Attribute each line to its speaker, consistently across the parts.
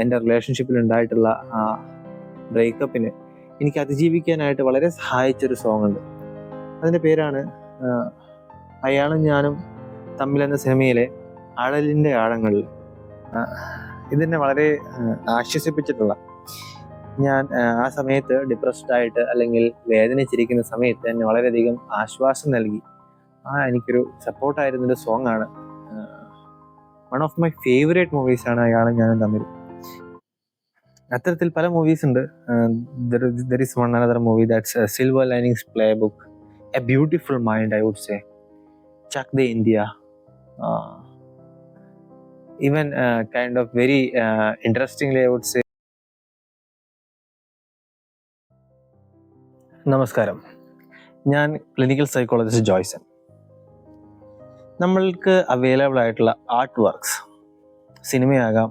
Speaker 1: എന്റെ റിലേഷൻഷിപ്പിൽ ഉണ്ടായിട്ടുള്ള ആ ബ്രേക്കപ്പിന് എനിക്ക് അതിജീവിക്കാനായിട്ട് വളരെ സഹായിച്ചൊരു സോങ് ഉണ്ട്. അതിന്റെ പേരാണ് അയാളും ഞാനും തമ്മിലെന്ന സിനിമയിലെ അഴലിന്റെ ആഴങ്ങളിൽ ഇതിനെ ഇതെന്നെ വളരെ ആശ്വസിപ്പിച്ചിട്ടുള്ള. ഞാൻ ആ, സമയത്ത് ഡിപ്രസ്ഡ് ആയിട്ട് അല്ലെങ്കിൽ വേദനിച്ചിരിക്കുന്ന സമയത്ത് എന്നെ വളരെയധികം ആശ്വാസം നൽകി. ആ എനിക്കൊരു സപ്പോർട്ടായിരുന്നൊരു സോങ്ങാണ് വൺ ഓഫ് മൈ ഫേവറേറ്റ് മൂവീസാണ് അയാളും ഞാനും തമ്മിൽ. അത്തരത്തിൽ പല മൂവീസ് ഉണ്ട്. There is one another movie that's silver linings playbook a beautiful mind I would say Chak De India even kind of very interestingly I would say നമസ്കാരം. ഞാൻ clinical psychologist Joyson. നമ്മൾക്ക് അവൈലബിൾ ആയിട്ടുള്ള ആർട്ട് വർക്ക്സ് സിനിമയാകാം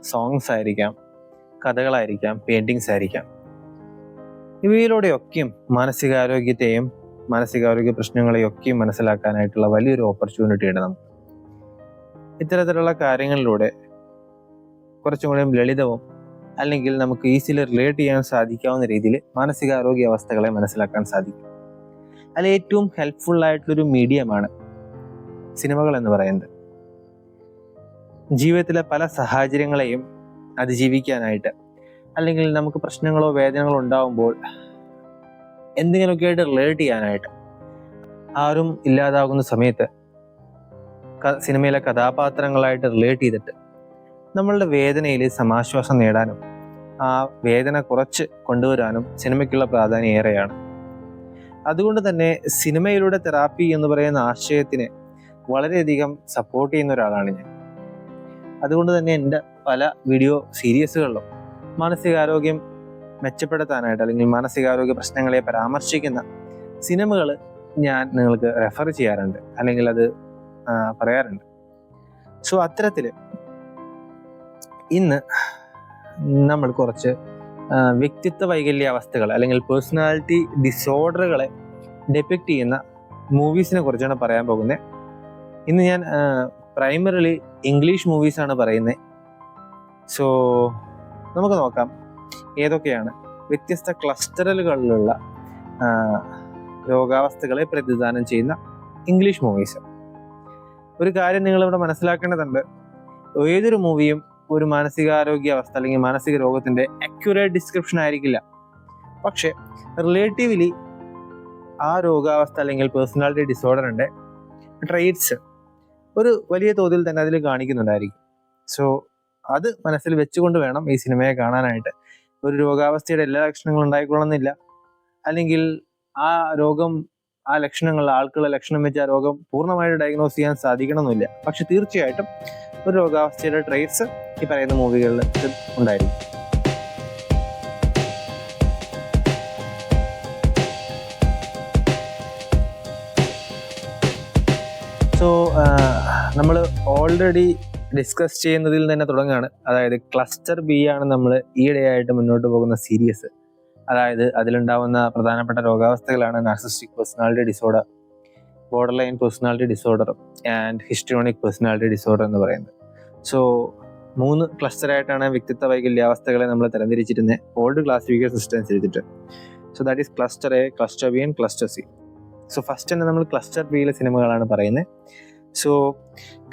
Speaker 1: songs ആയിരിക്കാം കഥകളായിരിക്കാം paintings ആയിരിക്കാം. ഇവയിലൂടെയൊക്കെയും മാനസികാരോഗ്യത്തെയും മാനസികാരോഗ്യ പ്രശ്നങ്ങളെയൊക്കെയും മനസ്സിലാക്കാനായിട്ടുള്ള വലിയൊരു ഓപ്പർച്യൂണിറ്റിയാണ് നമുക്ക്. ഇത്തരത്തിലുള്ള കാര്യങ്ങളിലൂടെ കുറച്ചും കൂടെയും ലളിതവും അല്ലെങ്കിൽ നമുക്ക് ഈസിലി റിലേറ്റ് ചെയ്യാൻ സാധിക്കാവുന്ന രീതിയിൽ മാനസികാരോഗ്യ അവസ്ഥകളെ മനസ്സിലാക്കാൻ സാധിക്കും. അതിൽ ഏറ്റവും ഹെൽപ്ഫുൾ ആയിട്ടുള്ളൊരു മീഡിയമാണ് സിനിമകൾ എന്ന് പറയുന്നത്. ജീവിതത്തിലെ പല സാഹചര്യങ്ങളെയും അതിജീവിക്കാനായിട്ട് അല്ലെങ്കിൽ നമുക്ക് പ്രശ്നങ്ങളോ വേദനകളോ ഉണ്ടാവുമ്പോൾ എന്തെങ്കിലുമൊക്കെ ആയിട്ട് റിലേറ്റ് ചെയ്യാനായിട്ട് ആരും ഇല്ലാതാകുന്ന സമയത്ത് സിനിമയിലെ കഥാപാത്രങ്ങളായിട്ട് റിലേറ്റ് ചെയ്തിട്ട് നമ്മളുടെ വേദനയിൽ സമാശ്വാസം നേടാനും ആ വേദന കുറച്ച് കൊണ്ടുവരാനും സിനിമയ്ക്കുള്ള പ്രാധാന്യം ഏറെയാണ്. അതുകൊണ്ട് തന്നെ സിനിമയിലൂടെ തെറാപ്പി എന്ന് പറയുന്ന ആശയത്തിന് വളരെയധികം സപ്പോർട്ട് ചെയ്യുന്ന ഒരാളാണ് ഞാൻ. അതുകൊണ്ട് തന്നെ എന്റെ പല വീഡിയോ സീരീസുകളിലും മാനസികാരോഗ്യം മെച്ചപ്പെടുത്താനായിട്ട് അല്ലെങ്കിൽ മാനസികാരോഗ്യ പ്രശ്നങ്ങളെ പരാമർശിക്കുന്ന സിനിമകൾ ഞാൻ നിങ്ങൾക്ക് റെഫർ ചെയ്യാറുണ്ട്. അല്ലെങ്കിൽ അത് പറയാറുണ്ട്. സോ അത്തരത്തിൽ ഇന്ന് നമ്മൾ കുറച്ച് വ്യക്തിത്വ വൈകല്യാവസ്ഥകൾ അല്ലെങ്കിൽ പേഴ്സണാലിറ്റി ഡിസോർഡറുകളെ ഡെപ്പിക്ട് ചെയ്യുന്ന മൂവീസിനെ കുറിച്ചാണ് പറയാൻ പോകുന്നത് ഇന്ന് ഞാൻ പ്രൈമറിലി ഇംഗ്ലീഷ് മൂവീസാണ് പറയുന്നത് സോ നമുക്ക് നോക്കാം ഏതൊക്കെയാണ് വ്യത്യസ്ത ക്ലസ്റ്ററുകളിലുള്ള രോഗാവസ്ഥകളെ പ്രതിദാനം ചെയ്യുന്ന ഇംഗ്ലീഷ് മൂവീസ് ഒരു കാര്യം നിങ്ങളിവിടെ മനസ്സിലാക്കേണ്ടതുണ്ട്. ഏതൊരു മൂവിയും ഒരു മാനസികാരോഗ്യ അവസ്ഥ അല്ലെങ്കിൽ മാനസിക രോഗത്തിന്റെ അക്യുറേറ്റ് ഡിസ്ക്രിപ്ഷൻ ആയിരിക്കില്ല. പക്ഷേ റിലേറ്റീവ്ലി ആ രോഗാവസ്ഥ അല്ലെങ്കിൽ പേഴ്സണാലിറ്റി ഡിസോർഡറിന്റെ ട്രേറ്റ്സ് ഒരു വലിയ തോതിൽ തന്നെ അതിൽ കാണിക്കുന്നുണ്ടായിരിക്കും. സോ അത് മനസ്സിൽ വെച്ചുകൊണ്ട് വേണം ഈ സിനിമയെ കാണാനായിട്ട്. ഒരു രോഗാവസ്ഥയുടെ എല്ലാ ലക്ഷണങ്ങളും ഉണ്ടായിക്കൊള്ളുന്നില്ല. അല്ലെങ്കിൽ ആ രോഗം ആ ലക്ഷണങ്ങൾ ആൾക്കുള്ള ലക്ഷണം വെച്ച് ആ രോഗം പൂർണമായിട്ട് ഡയഗ്നോസ് ചെയ്യാൻ സാധിക്കണമെന്നില്ല. പക്ഷെ തീർച്ചയായിട്ടും ഒരു രോഗാവസ്ഥയുടെ ട്രേറ്റ്സ് ഈ പറയുന്ന മൂവികളിൽ ഉണ്ടായിരിക്കും. നമ്മൾ ഓൾറെഡി ഡിസ്കസ് ചെയ്യുന്നതിൽ തന്നെ തുടങ്ങുകയാണ്. അതായത് ക്ലസ്റ്റർ ബി ആണ് നമ്മൾ ഈയിടെയായിട്ട് മുന്നോട്ട് പോകുന്ന സീരീസ് അതായത് അതിലുണ്ടാവുന്ന പ്രധാനപ്പെട്ട രോഗാവസ്ഥകളാണ് narcissistic personality disorder borderline personality disorder and histrionic personality disorder എന്ന് പറയുന്നത്. സോ മൂന്ന് ക്ലസ്റ്ററായിട്ടാണ് വ്യക്തിത്വ വൈകല്യാവസ്ഥകളെ നമ്മൾ തരംതിരിച്ചിരുന്നത് ഓൾഡ് ക്ലാസിഫിക്കേഷൻ സിസ്റ്റം അനുസരിച്ചിട്ട്. So that is cluster A cluster B and cluster C so first തന്നെ നമ്മൾ ക്ലസ്റ്റർ ബിയിലെ സിനിമകളാണ് പറയുന്നത് സോ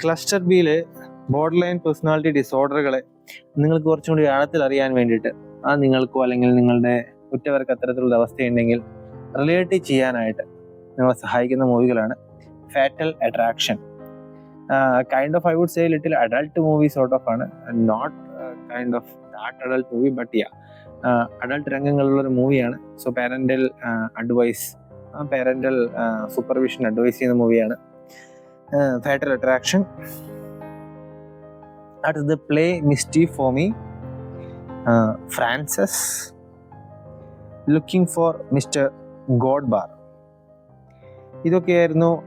Speaker 1: ക്ലസ്റ്റർ ബിയിൽ ബോർഡർ ലൈൻ പേഴ്സണാലിറ്റി ഡിസോർഡറുകളെ നിങ്ങൾക്ക് കുറച്ചും കൂടി ആഴത്തിൽ അറിയാൻ വേണ്ടിയിട്ട് ആ നിങ്ങൾക്കോ അല്ലെങ്കിൽ നിങ്ങളുടെ ഉറ്റവർക്ക് അത്തരത്തിലുള്ള അവസ്ഥയുണ്ടെങ്കിൽ റിലേറ്റ് ചെയ്യാനായിട്ട് നിങ്ങളെ സഹായിക്കുന്ന മൂവികളാണ് fatal attraction kind of I would say little adult movie sort of ആണ്. Not kind of that adult movie but yeah adult രംഗങ്ങളുള്ള ഒരു മൂവിയാണ് so parental advice parental supervision advise ചെയ്യുന്ന മൂവിയാണ് ഫാറ്റൽ അട്രാക്ഷൻ അടുത്തത് play misty for me Frances looking for mister Goodbar ഇതൊക്കെയായിരുന്നു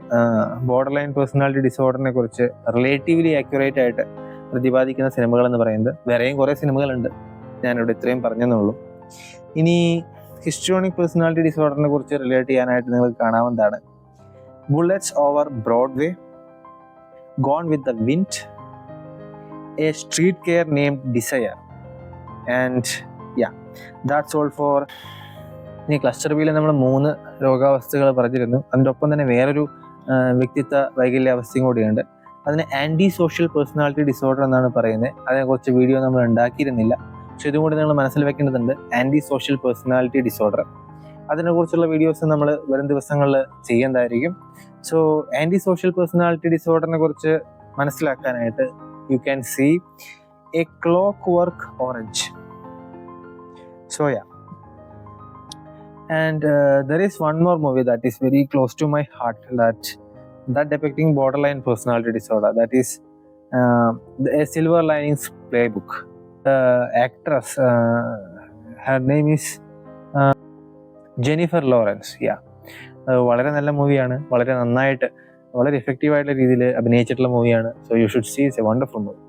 Speaker 1: borderline personality ഡിസോർഡറിനെ കുറിച്ച് relatively accurate ആയിട്ട് പ്രതിപാദിക്കുന്ന സിനിമകൾ എന്ന് പറയുന്നത്. വേറെയും കുറേ സിനിമകളുണ്ട്. ഞാനിവിടെ ഇത്രയും പറഞ്ഞെന്നുള്ളൂ. ഇനി ഹിസ്റ്റോണിക് പേഴ്സണാലിറ്റി ഡിസോർഡറിനെ കുറിച്ച് റിലേറ്റ് ചെയ്യാനായിട്ട് നിങ്ങൾക്ക് കാണാവുന്നതാണ്. Bullets over Broadway gone with the Wind, a street care named Desire. And yeah, that's all for ഇനി ക്ലസ്റ്റർ ബിയിൽ നമ്മൾ മൂന്ന് രോഗാവസ്ഥകൾ പറഞ്ഞിരുന്നു. അതിന്റെ ഒപ്പം തന്നെ വേറൊരു വ്യക്തിത്വ വൈകല്യാവസ്ഥയും കൂടിയുണ്ട്. അതിന് ആന്റി സോഷ്യൽ പേഴ്സണാലിറ്റി ഡിസോർഡർ എന്നാണ് പറയുന്നത്. അതിനെക്കുറിച്ച് വീഡിയോ നമ്മൾ ഉണ്ടാക്കിയിരുന്നില്ല. പക്ഷെ ഇതും കൂടി നിങ്ങൾ മനസ്സിൽ വെക്കേണ്ടതുണ്ട്. ആന്റി സോഷ്യൽ പേഴ്സണാലിറ്റി ഡിസോർഡർ അതിനെക്കുറിച്ചുള്ള വീഡിയോസ് നമ്മൾ വരും ദിവസങ്ങളിൽ ചെയ്യുന്നതായിരിക്കും സോ ആന്റി സോഷ്യൽ പേഴ്സണാലിറ്റി ഡിസോർഡറിനെ കുറിച്ച് മനസ്സിലാക്കാനായിട്ട് you can see a clockwork orange so yeah and uh, there is one more movie that is very close to my heart that that depicting borderline personality disorder that is uh, the, a silver linings playbook the actress uh, her name is uh, Jennifer Lawrence yeah വളരെ നല്ല മൂവിയാണ്. വളരെ നന്നായിട്ട് വളരെ effective ആയിട്ടുള്ള രീതിയിൽ അഭിനയിച്ചിട്ടുള്ള മൂവിയാണ്. So you should see it's a wonderful movie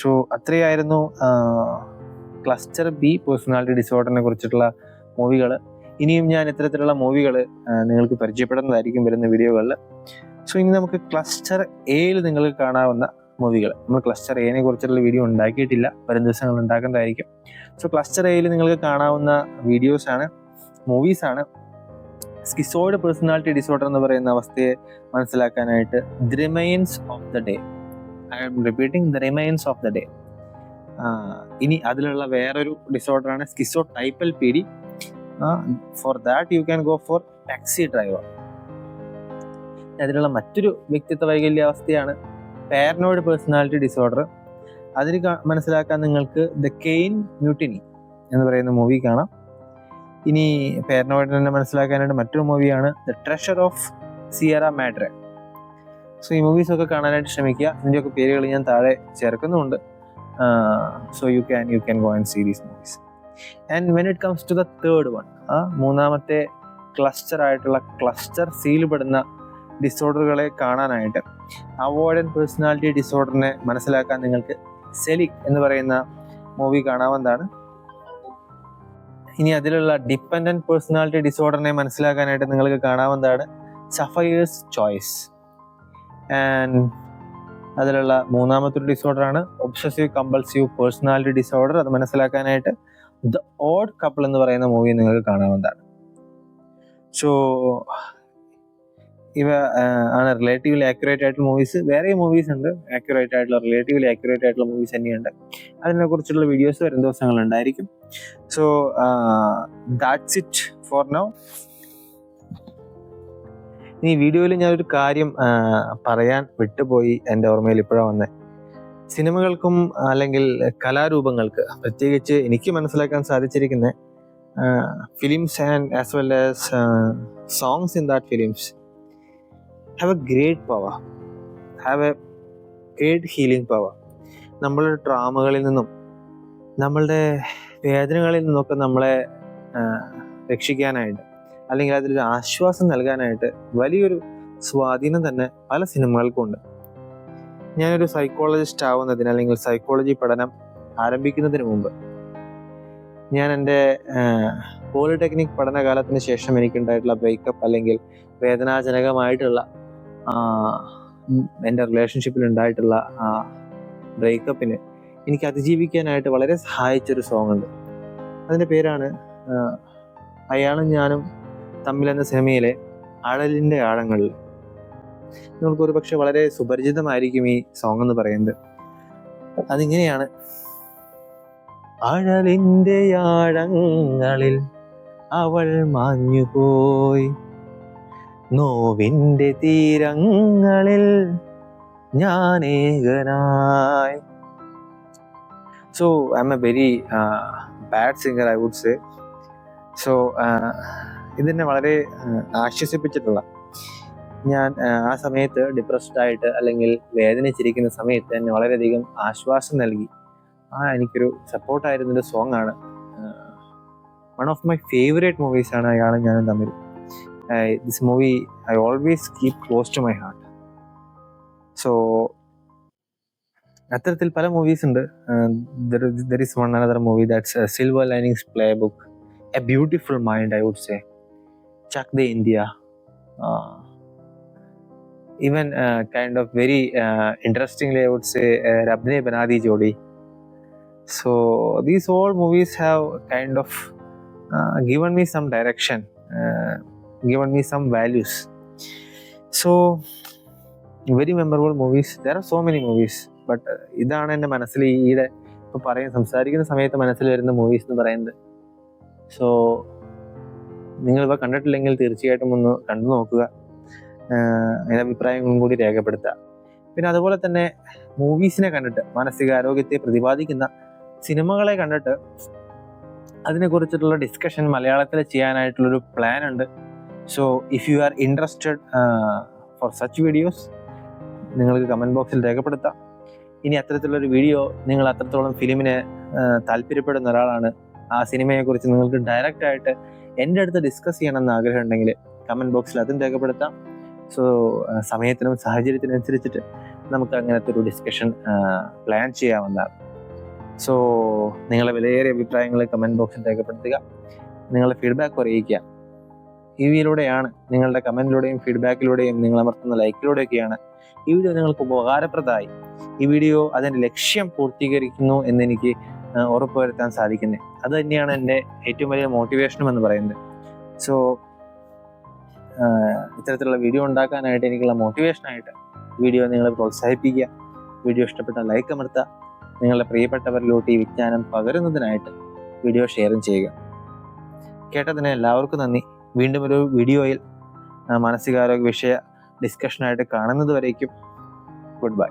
Speaker 1: so അത്രയായിരുന്നു cluster B personality ഡിസോർഡറിനെ കുറിച്ചിട്ടുള്ള മൂവികൾ ഇനിയും ഞാൻ ഇത്തരത്തിലുള്ള മൂവികൾ നിങ്ങൾക്ക് പരിചയപ്പെടുന്നതായിരിക്കും വരുന്ന വീഡിയോകളിൽ സോ ഇനി നമുക്ക് ക്ലസ്റ്റർ എയിൽ നിങ്ങൾക്ക് കാണാവുന്ന മൂവികൾ നമ്മൾ ക്ലസ്റ്റർ എനെ കുറിച്ചുള്ള വീഡിയോ ഉണ്ടാക്കിയിട്ടില്ല. വരും ദിവസങ്ങൾ ഉണ്ടാക്കുന്നതായിരിക്കും. സോ ക്ലസ്റ്റർ എയിൽ നിങ്ങൾക്ക് കാണാവുന്ന വീഡിയോസാണ് മൂവീസാണ് സ്കിസോയിഡ് പേഴ്സണാലിറ്റി ഡിസോർഡർ എന്ന് പറയുന്ന അവസ്ഥയെ മനസ്സിലാക്കാനായിട്ട് the remains remains of the day I am repeating the remains of the day ഇനി അതിലുള്ള വേറൊരു ഡിസോർഡറാണ് schizotypal P D for that you can go for taxi driver അതിലുള്ള മറ്റൊരു വ്യക്തിത്വ വൈകല്യാവസ്ഥയാണ് പാരനോയിഡ് പേഴ്സണാലിറ്റി ഡിസോർഡർ അതിന് കാ- മനസ്സിലാക്കാൻ നിങ്ങൾക്ക് ദ കെയിൻ മ്യൂട്ടിനി എന്ന് പറയുന്ന മൂവി കാണാം. ഇനി പേരനോട് തന്നെ മനസ്സിലാക്കാനായിട്ട് മറ്റൊരു മൂവിയാണ് the treasure of Sierra Madre so ഈ മൂവീസ് ഒക്കെ കാണാനായിട്ട് ശ്രമിക്കുക. ഇതിന്റെയൊക്കെ പേരുകൾ ഞാൻ താഴെ ചേർക്കുന്നുണ്ട്. So you can you can go and see these movies and when it comes to the third one ആ മൂന്നാമത്തെ ക്ലസ്റ്റർ ആയിട്ടുള്ള ക്ലസ്റ്റർ സീൽപ്പെടുന്ന ഡിസോർഡറുകളെ കാണാനായിട്ട് അവോയ്ഡൻ പേഴ്സണാലിറ്റി ഡിസോർഡറിനെ മനസ്സിലാക്കാൻ നിങ്ങൾക്ക് സെലിക് എന്ന് പറയുന്ന മൂവി കാണാവുന്നതാണ്. ഇനി അതിലുള്ള ഡിപ്പെൻഡന്റ് പേഴ്സണാലിറ്റി ഡിസോർഡറിനെ മനസ്സിലാക്കാനായിട്ട് നിങ്ങൾക്ക് കാണാവുന്നതാണ് സഫയേഴ്സ് ചോയ്സ് ആൻഡ് അതിലുള്ള മൂന്നാമത്തെ ഒരു ഡിസോർഡറാണ് ഒബ്സസീവ് കമ്പൾസീവ് പേഴ്സണാലിറ്റി ഡിസോർഡർ അത് മനസ്സിലാക്കാനായിട്ട് ദ ഓഡ് കപ്പിൾ എന്ന് പറയുന്ന മൂവി നിങ്ങൾക്ക് കാണാവുന്നതാണ് സോ ഇവ ആണ് റിലേറ്റീവ്ലി ആക്യുറേറ്റ് ആയിട്ടുള്ള മൂവീസ് വേറെ മൂവീസ് ഉണ്ട്. ആക്യുറേറ്റ് ആയിട്ടുള്ള റിലേറ്റീവ്ലി ആക്യുറേറ്റ് ആയിട്ടുള്ള മൂവീസ് തന്നെയുണ്ട്. അതിനെ കുറിച്ചുള്ള വീഡിയോസ് വരും ദിവസങ്ങളുണ്ടായിരിക്കും. So that's it for now ഈ വീഡിയോയിൽ ഞാനൊരു കാര്യം പറയാൻ വിട്ടുപോയി എന്റെ ഓർമ്മയിൽ ഇപ്പോഴാണ് വന്നത് സിനിമകൾക്കും അല്ലെങ്കിൽ കലാരൂപങ്ങൾക്ക് പ്രത്യേകിച്ച് എനിക്ക് മനസ്സിലാക്കാൻ സാധിച്ചിരിക്കുന്ന films and as well as songs in that films have a great power have a great healing power നമ്മളുടെ ട്രാമകളിൽ നിന്നും നമ്മളുടെ വേദനകളിൽ നിന്നൊക്കെ നമ്മളെ രക്ഷിക്കാനായിട്ട് അല്ലെങ്കിൽ അതിലൊരു ആശ്വാസം നൽകാനായിട്ട് വലിയൊരു സ്വാധീനം തന്നെ പല സിനിമകൾക്കും ഉണ്ട്. ഞാനൊരു സൈക്കോളജിസ്റ്റ് ആവുന്നതിന് അല്ലെങ്കിൽ സൈക്കോളജി പഠനം ആരംഭിക്കുന്നതിന് മുമ്പ് ഞാൻ എന്റെ പോളിടെക്നിക് പഠനകാലത്തിന് ശേഷം എനിക്കുണ്ടായിട്ടുള്ള ബ്രേക്കപ്പ് അല്ലെങ്കിൽ വേദനാജനകമായിട്ടുള്ള എന്റെ റിലേഷൻഷിപ്പിൽ ഉണ്ടായിട്ടുള്ള ആ ബ്രേക്കപ്പിന് എനിക്ക് അതിജീവിക്കാനായിട്ട് വളരെ സഹായിച്ചൊരു സോങ് ഉണ്ട്. അതിന്റെ പേരാണ് അയാളും ഞാനും തമ്മിലെന്ന സിനിമയിലെ അഴലിന്റെ ആഴങ്ങളിൽ നിങ്ങൾക്ക് ഒരു പക്ഷെ വളരെ സുപരിചിതമായിരിക്കും ഈ സോങ് എന്ന് പറയുന്നത്. അതിങ്ങനെയാണ്. അഴലിന്റെ ആഴങ്ങളിൽ അവൾ മാഞ്ഞുപോയി. നോവിന്റെ തീരങ്ങളിൽ ഞാൻ ഏകനായി. So I'm a very bad singer I would say so ഇതെന്നെ വളരെ ആ, ആശ്വസിപ്പിച്ചിട്ടുള്ള ഞാൻ ആ, ആ സമയത്ത് ഡിപ്രസ്ഡ് ആയിട്ട് അല്ലെങ്കിൽ വേദനിച്ചിരിക്കുന്ന സമയത്ത് എന്നെ വളരെയധികം ആശ്വാസം നൽകി. ആ എനിക്കൊരു സപ്പോർട്ടായിരുന്നൊരു സോങ്ങാണ് one of my favourite movies ആണ് അയാളും ഞാനും തമ്മിൽ. This movie I always keep close to my heart so അത്തരത്തിൽ പല മൂവീസ് ഉണ്ട്. There is one another movie that's silver linings playbook a beautiful mind I would say Chak De India even uh, kind of very uh, interestingly, I would say uh, Rabne Banadi Jodi. So these all movies have kind of uh, given me some values. So very memorable movies. There are so many movies, but uh, ഇതാണ് എന്റെ മനസ്സിൽ ഈയിടെ ഇപ്പോൾ പറയും സംസാരിക്കുന്ന സമയത്ത് മനസ്സിൽ വരുന്ന മൂവീസ് എന്ന് പറയുന്നത് സോ നിങ്ങളിപ്പോൾ കണ്ടിട്ടില്ലെങ്കിൽ തീർച്ചയായിട്ടും ഒന്ന് കണ്ടു നോക്കുക അതിന്റെ അഭിപ്രായങ്ങളും കൂടി രേഖപ്പെടുത്തുക പിന്നെ അതുപോലെ തന്നെ മൂവീസിനെ കണ്ടിട്ട് മാനസികാരോഗ്യത്തെ പ്രതിപാദിക്കുന്ന സിനിമകളെ കണ്ടിട്ട് അതിനെക്കുറിച്ചിട്ടുള്ള ഡിസ്കഷൻ മലയാളത്തിൽ ചെയ്യാനായിട്ടുള്ളൊരു പ്ലാൻ ഉണ്ട് so if you are interested for such videos നിങ്ങൾക്ക് കമന്റ് ബോക്സിൽ രേഖപ്പെടുത്താം. ഇനി അത്തരത്തിലുള്ളൊരു വീഡിയോ നിങ്ങൾ അത്രത്തോളം ഫിലിമിനെ താല്പര്യപ്പെടുന്ന ഒരാളാണ്. ആ സിനിമയെക്കുറിച്ച് നിങ്ങൾക്ക് ഡയറക്റ്റ് ആയിട്ട് എന്റെ അടുത്ത് ഡിസ്കസ് ചെയ്യണമെന്ന് ആഗ്രഹം ഉണ്ടെങ്കിൽ കമന്റ് ബോക്സിൽ അതും രേഖപ്പെടുത്താം. സോ സമയത്തിനും സാഹചര്യത്തിനും അനുസരിച്ചിട്ട് നമുക്ക് അങ്ങനത്തെ ഒരു ഡിസ്കഷൻ പ്ലാൻ ചെയ്യാവുന്നതാണ്. സോ നിങ്ങളെ വിലയേറിയ അഭിപ്രായങ്ങൾ കമന്റ് ബോക്സിൽ രേഖപ്പെടുത്തുക. നിങ്ങളുടെ ഫീഡ്ബാക്ക് അറിയിക്കുക. ഈ വീഡിയോയിലൂടെയാണ് നിങ്ങളുടെ കമന്റിലൂടെയും ഫീഡ്ബാക്കിലൂടെയും നിങ്ങൾ അമർത്തുന്ന ലൈക്കിലൂടെയൊക്കെയാണ് ഈ വീഡിയോ നിങ്ങൾക്ക് ഉപകാരപ്രദമായി. ഈ വീഡിയോ അതിന്റെ ലക്ഷ്യം പൂർത്തീകരിക്കുന്നു എന്നെനിക്ക് ഉറപ്പുവരുത്താൻ സാധിക്കുന്നത് അത് തന്നെയാണ് എന്റെ ഏറ്റവും വലിയ മോട്ടിവേഷനും എന്ന് പറയുന്നത്. സോ ഇത്തരത്തിലുള്ള വീഡിയോ ഉണ്ടാക്കാനായിട്ട് എനിക്കുള്ള മോട്ടിവേഷനായിട്ട് വീഡിയോ നിങ്ങളെ പ്രോത്സാഹിപ്പിക്കുക. വീഡിയോ ഇഷ്ടപ്പെട്ട ലൈക്ക് അമർത്തുക. നിങ്ങളുടെ പ്രിയപ്പെട്ടവരിലോട്ട് ഈ വിജ്ഞാനം പകരുന്നതിനായിട്ട് വീഡിയോ ഷെയറും ചെയ്യുക. കേട്ടതിന് എല്ലാവർക്കും നന്ദി. വീണ്ടും ഒരു വീഡിയോയിൽ മാനസികാരോഗ്യ വിഷയ ഡിസ്കഷനായിട്ട് കാണുന്നത് വരേക്കും. Good bye